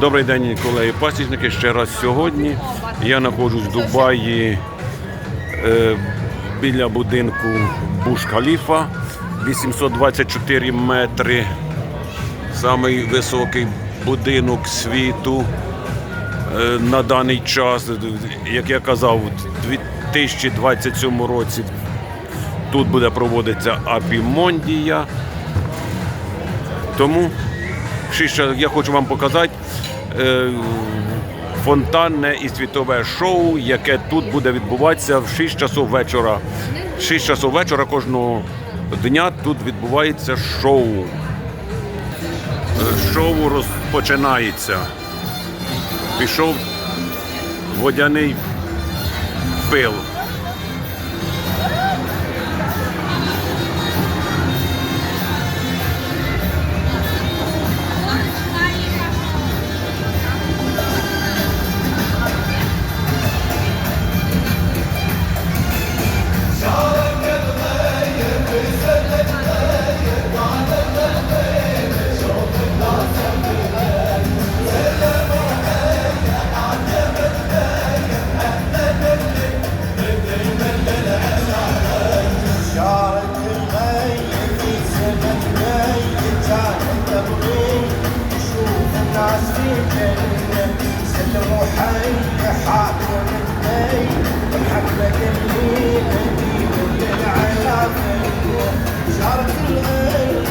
Добрий день, колеги пасічники. Ще раз сьогодні. Я знаходжусь в Дубаї е, біля будинку Буш Халіфа 824 метри. Самий високий будинок світу е, на даний час. Як я казав, у 2027 році тут буде проводитися Апімондія. Тому ще я хочу вам показати фонтанне і світове шоу, яке тут буде відбуватися в 6 часов вечора. В 6 часов вечора кожного дня тут відбувається шоу. Е, Шоу розпочинається. Пішов водяний пил. جارة الأرض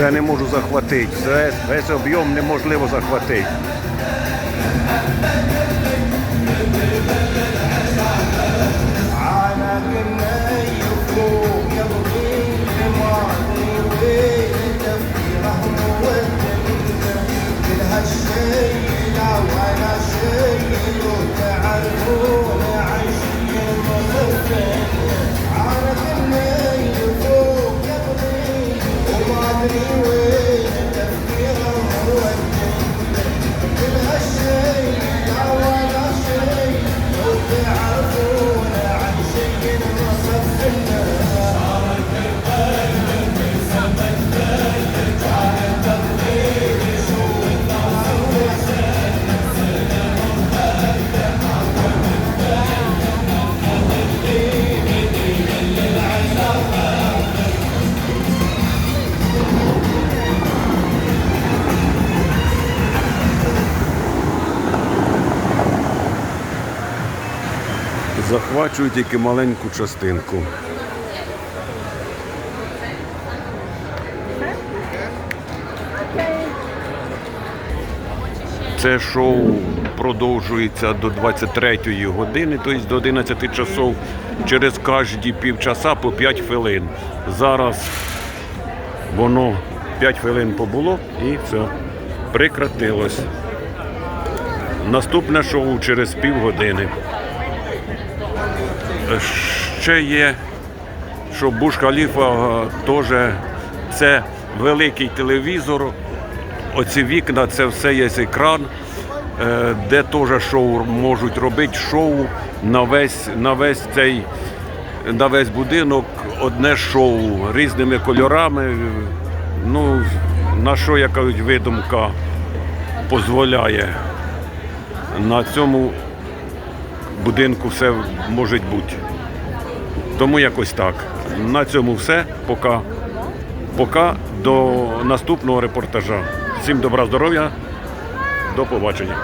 Все не можу захватити. Все, весь об'єм неможливо захватити. Hallelujah. Захвачую тільки маленьку частинку. Це шоу продовжується до 23-ї години, тобто до 11 часов. Через кожні півчаса по 5 хвилин. Зараз воно 5 хвилин побуло і все. Прекратилось. Наступне шоу через півгодини. Ще є, що Буш Халіфа е, теж це великий телевізор. Оці вікна, це все є екран, е, де теж шоу можуть робити шоу на весь, на весь цей на весь будинок одне шоу різними кольорами. Ну, на що я кажуть, видумка дозволяє. На цьому будинку все може бути. Тому якось так. На цьому все. Пока. Пока до наступного репортажа. Всім добра здоров'я. До побачення.